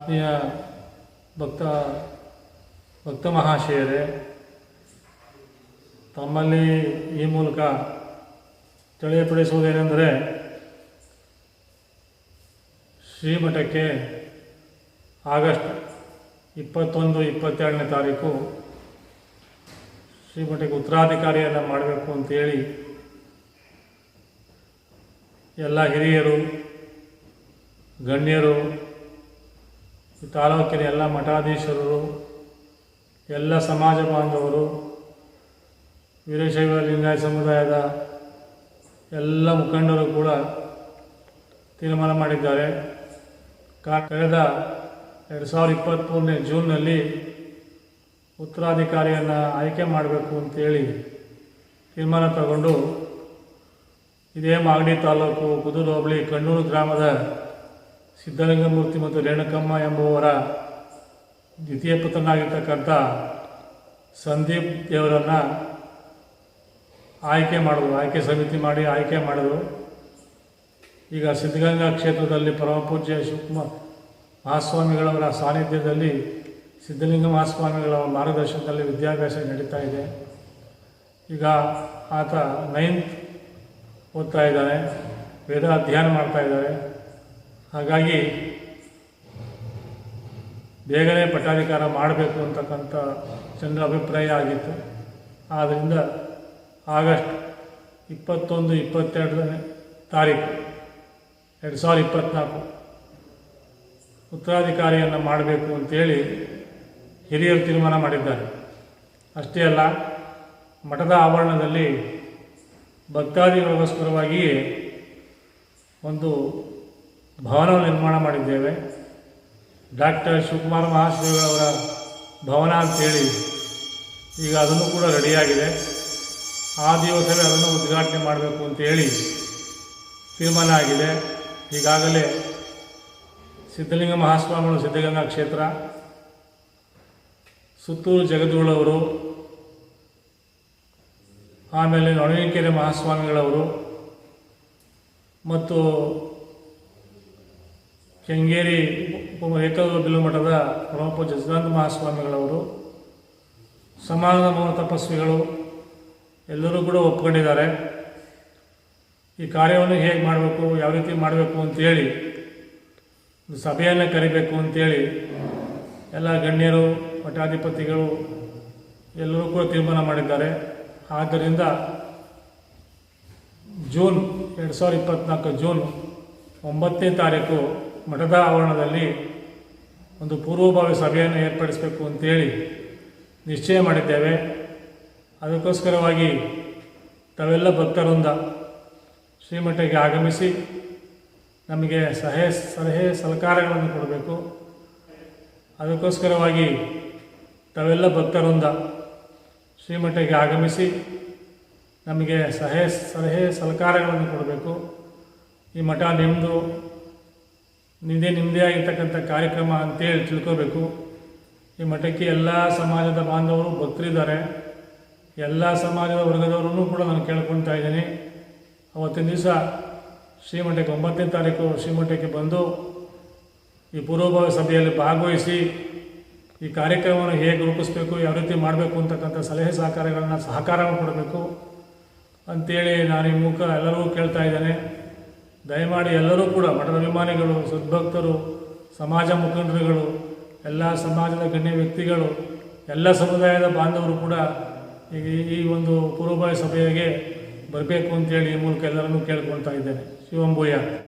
ಆತ್ಮೀಯ ಭಕ್ತ ಭಕ್ತ ಮಹಾಶಯರೇ, ತಮ್ಮಲ್ಲಿ ಈ ಮೂಲಕ ತಿಳಿಯಪಡಿಸುವುದೇನೆಂದರೆ ಶ್ರೀಮಠಕ್ಕೆ ಆಗಸ್ಟ್ ಇಪ್ಪತ್ತೊಂದು, ಇಪ್ಪತ್ತೆರಡನೇ ತಾರೀಕು ಶ್ರೀಮಠಕ್ಕೆ ಉತ್ತರಾಧಿಕಾರಿಯನ್ನು ಮಾಡಬೇಕು ಅಂತೇಳಿ ಎಲ್ಲ ಹಿರಿಯರು, ಗಣ್ಯರು ಈ ತಾಲೂಕಿನ ಎಲ್ಲ ಮಠಾಧೀಶರು ಎಲ್ಲ ಸಮಾಜ ಬಾಂಧವರು, ವೀರಶೈವ ಲಿಂಗಾಯತ ಸಮುದಾಯದ ಎಲ್ಲ ಮುಖಂಡರು ಕೂಡ ತೀರ್ಮಾನ ಮಾಡಿದ್ದಾರೆ. ಕಳೆದ ಎರಡು ಸಾವಿರದ ಇಪ್ಪತ್ತ್ಮೂರನೇ ಜೂನ್ನಲ್ಲಿ ಉತ್ತರಾಧಿಕಾರಿಯನ್ನು ಆಯ್ಕೆ ಮಾಡಬೇಕು ಅಂತೇಳಿ ತೀರ್ಮಾನ ತಗೊಂಡು ಇದೇ ಮಾಗಡಿ ತಾಲೂಕು ಕುದೂರು ಹೋಬಳಿ ಕಣ್ಣೂರು ಗ್ರಾಮದ ಸಿದ್ಧಲಿಂಗಮೂರ್ತಿ ಮತ್ತು ರೇಣುಕಮ್ಮ ಎಂಬುವರ ದ್ವಿತೀಯ ಪುತ್ರನಾಗಿರ್ತಕ್ಕಂಥ ಸಂದೀಪ್ ದೇವರನ್ನು ಆಯ್ಕೆ ಮಾಡಿದ್ರು, ಆಯ್ಕೆ ಸಮಿತಿ ಮಾಡಿ ಆಯ್ಕೆ ಮಾಡಿದರು. ಈಗ ಸಿದ್ಧಗಂಗಾ ಕ್ಷೇತ್ರದಲ್ಲಿ ಪರಮಪೂಜ್ಯ ಶಿವಕುಮಾರ್ ಮಹಾಸ್ವಾಮಿಗಳವರ ಸಾನ್ನಿಧ್ಯದಲ್ಲಿ ಸಿದ್ಧಲಿಂಗ ಮಹಾಸ್ವಾಮಿಗಳ ಮಾರ್ಗದರ್ಶನದಲ್ಲಿ ವಿದ್ಯಾಭ್ಯಾಸ ನಡೀತಾ ಇದೆ. ಈಗ ಆತ ನೈನ್ತ್ ಓದ್ತಾ ಇದ್ದಾನೆ, ವೇದ ಅಧ್ಯಯನ ಮಾಡ್ತಾ ಇದ್ದಾರೆ. ಹಾಗಾಗಿ ಬೇಗನೆ ಪಟ್ಟಾಧಿಕಾರ ಮಾಡಬೇಕು ಅಂತಕ್ಕಂಥ ಜನರ ಅಭಿಪ್ರಾಯ ಆಗಿತ್ತು. ಆದ್ದರಿಂದ ಆಗಸ್ಟ್ ಇಪ್ಪತ್ತೊಂದು, ಇಪ್ಪತ್ತೆರಡನೇ ತಾರೀಕು, ಎರಡು ಸಾವಿರದ ಇಪ್ಪತ್ತ್ನಾಲ್ಕು ಉತ್ತರಾಧಿಕಾರಿಯನ್ನು ಮಾಡಬೇಕು ಅಂತೇಳಿ ಹಿರಿಯರು ತೀರ್ಮಾನ ಮಾಡಿದ್ದಾರೆ. ಅಷ್ಟೇ ಅಲ್ಲ, ಮಠದ ಆವರಣದಲ್ಲಿ ಭಕ್ತಾದಿಗಳಿಗೋಸ್ಕರವಾಗಿಯೇ ಒಂದು ಭವನ ನಿರ್ಮಾಣ ಮಾಡಿದ್ದೇವೆ. ಡಾಕ್ಟರ್ ಶಿವಕುಮಾರ ಅವರ ಭವನ ಅಂತೇಳಿ ಈಗ ಅದನ್ನು ಕೂಡ ರೆಡಿಯಾಗಿದೆ. ಆ ದಿವಸವೇ ಅದನ್ನು ಉದ್ಘಾಟನೆ ಮಾಡಬೇಕು ಅಂತೇಳಿ ತೀರ್ಮಾನ ಆಗಿದೆ. ಈಗಾಗಲೇ ಸಿದ್ಧಲಿಂಗ ಮಹಾಸ್ವಾಮಿಗಳು ಸಿದ್ಧಗಂಗಾ ಕ್ಷೇತ್ರ, ಸುತ್ತೂರು ಜಗದ್ಗುಳವರು ಆಮೇಲೆ ನೊಣವಿಕೆರೆ ಮಹಾಸ್ವಾಮಿಗಳವರು ಮತ್ತು ಕೆಂಗೇರಿ ಏಕಲವ್ಯ ಮಠದ ಪರಮಪೂಜ್ಯ ಜಸದಾನಂದ ಮಹಾಸ್ವಾಮಿಗಳವರು, ಸಮಾಜದ ತಪಸ್ವಿಗಳು, ಎಲ್ಲರೂ ಕೂಡ ಒಪ್ಕೊಂಡಿದ್ದಾರೆ. ಈ ಕಾರ್ಯವನ್ನು ಹೇಗೆ ಮಾಡಬೇಕು, ಯಾವ ರೀತಿ ಮಾಡಬೇಕು ಅಂತೇಳಿ ಸಭೆಯನ್ನು ಕರಿಬೇಕು ಅಂತೇಳಿ ಎಲ್ಲ ಗಣ್ಯರು, ಮಠಾಧಿಪತಿಗಳು ಎಲ್ಲರೂ ಕೂಡ ತೀರ್ಮಾನ ಮಾಡಿದ್ದಾರೆ. ಆದ್ದರಿಂದ ಜೂನ್ ಎರಡು ಸಾವಿರದ ಇಪ್ಪತ್ತ್ನಾಲ್ಕು ಜೂನ್ ಒಂಬತ್ತನೇ ತಾರೀಕು ಮಠದ ಆವರಣದಲ್ಲಿ ಒಂದು ಪೂರ್ವಭಾವಿ ಸಭೆಯನ್ನು ಏರ್ಪಡಿಸಬೇಕು ಅಂತೇಳಿ ನಿಶ್ಚಯ ಮಾಡಿದ್ದೇವೆ. ಅದಕ್ಕೋಸ್ಕರವಾಗಿ ತಾವೆಲ್ಲ ಭಕ್ತರಿಂದ ಶ್ರೀಮಠಕ್ಕೆ ಆಗಮಿಸಿ ನಮಗೆ ಸಲಹೆ ಸಲಹೆ, ಸಲಕಾರಗಳನ್ನು ಕೊಡಬೇಕು. ಅದಕ್ಕೋಸ್ಕರವಾಗಿ ತಾವೆಲ್ಲ ಭಕ್ತರಿಂದ ಶ್ರೀಮಠಕ್ಕೆ ಆಗಮಿಸಿ ನಮಗೆ ಸಲಹೆ ಸಲಹೆ, ಸಲಕಾರಗಳನ್ನು ಕೊಡಬೇಕು. ಈ ಮಠ ನಿಮ್ಮದು ನಿಮ್ಮದೇ ನಿಮ್ಮದೇ ಆಗಿರ್ತಕ್ಕಂಥ ಕಾರ್ಯಕ್ರಮ ಅಂತೇಳಿ ತಿಳ್ಕೋಬೇಕು. ಈ ಮಠಕ್ಕೆ ಎಲ್ಲ ಸಮಾಜದ ಬಾಂಧವರು ಭಕ್ತರಿದ್ದಾರೆ. ಎಲ್ಲ ಸಮಾಜದ ವರ್ಗದವರನ್ನು ಕೂಡ ನಾನು ಕೇಳ್ಕೊಳ್ತಾ ಇದ್ದೀನಿ. ಅವತ್ತಿನ ದಿವಸ ಶ್ರೀಮಠಕ್ಕೆ ಒಂಬತ್ತನೇ ತಾರೀಕು ಶ್ರೀಮಠಕ್ಕೆ ಬಂದು ಈ ಪೂರ್ವಭಾವಿ ಸಭೆಯಲ್ಲಿ ಭಾಗವಹಿಸಿ ಈ ಕಾರ್ಯಕ್ರಮವನ್ನು ಹೇಗೆ ರೂಪಿಸಬೇಕು, ಯಾವ ರೀತಿ ಮಾಡಬೇಕು ಅಂತಕ್ಕಂಥ ಸಲಹೆ ಸಹಕಾರಗಳನ್ನು ಸಹಕಾರವನ್ನು ಕೊಡಬೇಕು ಅಂತೇಳಿ ನಾನು ಈ ಮೂಲಕ ಎಲ್ಲರಿಗೂ ಕೇಳ್ತಾ ಇದ್ದೇನೆ. ದಯಮಾಡಿ ಎಲ್ಲರೂ ಕೂಡ ಮಠದ ಅಭಿಮಾನಿಗಳು, ಸದ್ಭಕ್ತರು, ಸಮಾಜ ಮುಖಂಡರುಗಳು, ಎಲ್ಲ ಸಮಾಜದ ಗಣ್ಯ ವ್ಯಕ್ತಿಗಳು, ಎಲ್ಲ ಸಮುದಾಯದ ಬಾಂಧವರು ಕೂಡ ಈ ಈ ಒಂದು ಪೂರ್ವಭಾವಿ ಸಭೆಗೆ ಬರಬೇಕು ಅಂತೇಳಿ ಈ ಮೂಲಕ ಎಲ್ಲರನ್ನೂ ಕೇಳ್ಕೊಳ್ತಾ ಇದ್ದೇನೆ. ಶಿವಂಬೂಯ